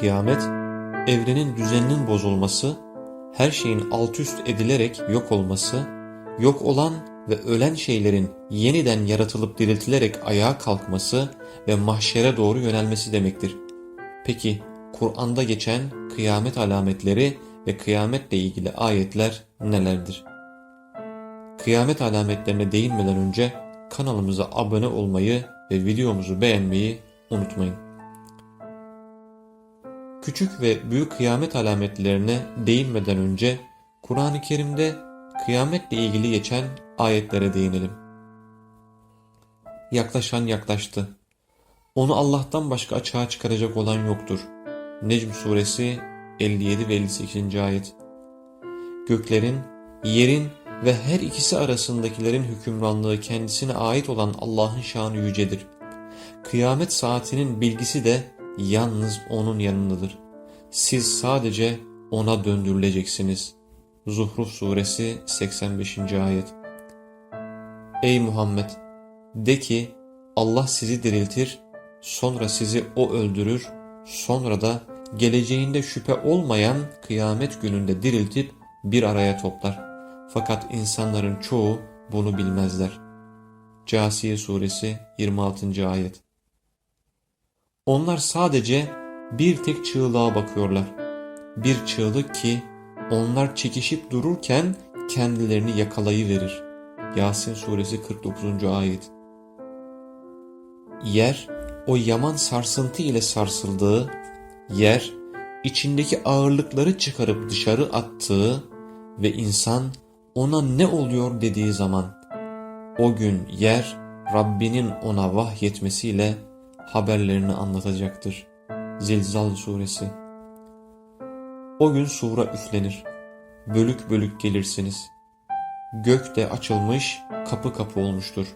Kıyamet, evrenin düzeninin bozulması, her şeyin alt üst edilerek yok olması, yok olan ve ölen şeylerin yeniden yaratılıp diriltilerek ayağa kalkması ve mahşere doğru yönelmesi demektir. Peki Kur'an'da geçen kıyamet alametleri ve kıyametle ilgili ayetler nelerdir? Kıyamet alametlerine değinmeden önce kanalımıza abone olmayı ve videomuzu beğenmeyi unutmayın. Küçük ve büyük kıyamet alametlerine değinmeden önce Kur'an-ı Kerim'de kıyametle ilgili geçen ayetlere değinelim. Yaklaşan yaklaştı. Onu Allah'tan başka açığa çıkaracak olan yoktur. Necm suresi 57 ve 58. ayet. Göklerin, yerin ve her ikisi arasındakilerin hükümranlığı kendisine ait olan Allah'ın şanı yücedir. Kıyamet saatinin bilgisi de yalnız O'nun yanındadır. Siz sadece O'na döndürüleceksiniz. Zuhruf suresi 85. ayet. Ey Muhammed! De ki Allah sizi diriltir, sonra sizi O öldürür, sonra da geleceğinde şüphe olmayan kıyamet gününde diriltip bir araya toplar. Fakat insanların çoğu bunu bilmezler. Câsiye suresi 26. ayet. Onlar sadece bir tek çığlığa bakıyorlar. Bir çığlık ki onlar çekişip dururken kendilerini yakalayıverir. Yasin suresi 49. ayet. Yer o yaman sarsıntı ile sarsıldığı, yer içindeki ağırlıkları çıkarıp dışarı attığı ve insan ona ne oluyor dediği zaman o gün yer Rabbinin ona vahyetmesiyle haberlerini anlatacaktır. Zilzal suresi O gün sura üflenir. Bölük bölük gelirsiniz. Gök de açılmış, kapı kapı olmuştur.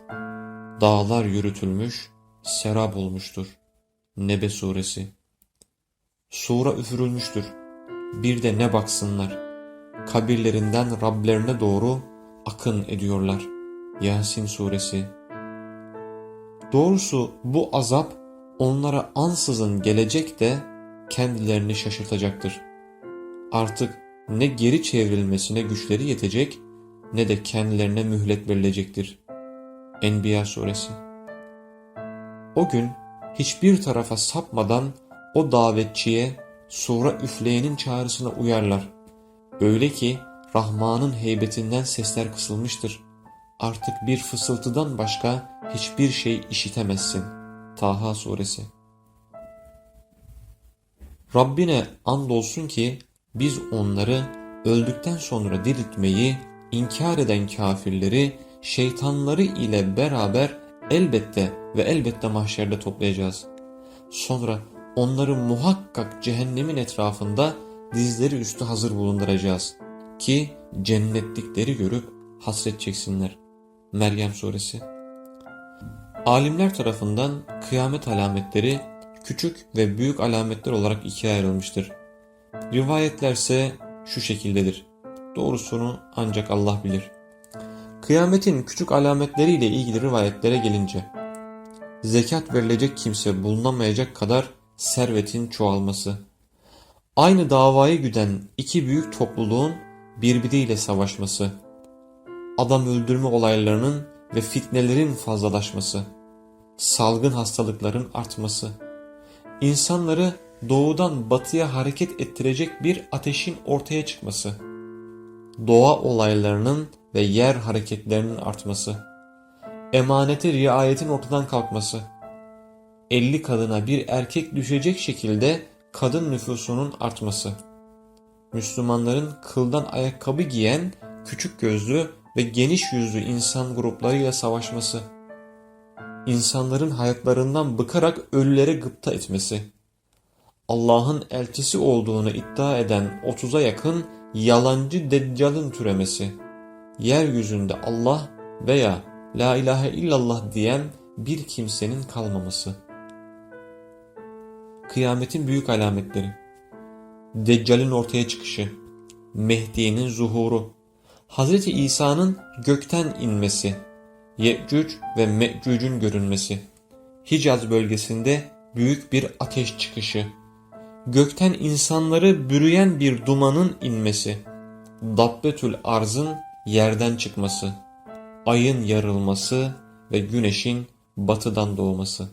Dağlar yürütülmüş, serap olmuştur. Nebe suresi Sura üfürülmüştür. Bir de ne baksınlar. Kabirlerinden Rablerine doğru akın ediyorlar. Yasin suresi Doğrusu bu azap onlara ansızın gelecek de kendilerini şaşırtacaktır. Artık ne geri çevrilmesine güçleri yetecek ne de kendilerine mühlet verilecektir. Enbiya suresi O gün hiçbir tarafa sapmadan o davetçiye sura üfleyenin çağrısına uyarlar. Öyle ki Rahman'ın heybetinden sesler kısılmıştır. Artık bir fısıltıdan başka hiçbir şey işitemezsin. Taha suresi Rabbine andolsun ki biz onları öldükten sonra diriltmeyi inkar eden kafirleri şeytanları ile beraber elbette ve elbette mahşerde toplayacağız. Sonra onları muhakkak cehennemin etrafında dizleri üstü hazır bulunduracağız ki cennetlikleri görüp hasret çeksinler. Meryem suresi Alimler tarafından kıyamet alametleri küçük ve büyük alametler olarak ikiye ayrılmıştır. Rivayetlerse şu şekildedir. Doğrusunu ancak Allah bilir. Kıyametin küçük alametleriyle ilgili rivayetlere gelince, zekat verilecek kimse bulunamayacak kadar servetin çoğalması, aynı davayı güden iki büyük topluluğun birbiriyle savaşması, adam öldürme olaylarının ve fitnelerin fazlalaşması, salgın hastalıkların artması, insanları doğudan batıya hareket ettirecek bir ateşin ortaya çıkması, doğa olaylarının ve yer hareketlerinin artması, emanete riayetin ortadan kalkması, 50 kadına bir erkek düşecek şekilde kadın nüfusunun artması, Müslümanların kıldan ayakkabı giyen küçük gözlü ve geniş yüzlü insan gruplarıyla savaşması, insanların hayatlarından bıkarak ölülere gıpta etmesi, Allah'ın elçisi olduğunu iddia eden 30'a yakın yalancı deccalın türemesi, yeryüzünde Allah veya La ilahe illallah diyen bir kimsenin kalmaması. Kıyametin büyük alametleri Deccal'in ortaya çıkışı, Mehdi'nin zuhuru, Hz. İsa'nın gökten inmesi, Yecüc ve Mecüc'ün görünmesi, Hicaz bölgesinde büyük bir ateş çıkışı, gökten insanları bürüyen bir dumanın inmesi, Dabbetül arzın yerden çıkması, ayın yarılması ve güneşin batıdan doğması.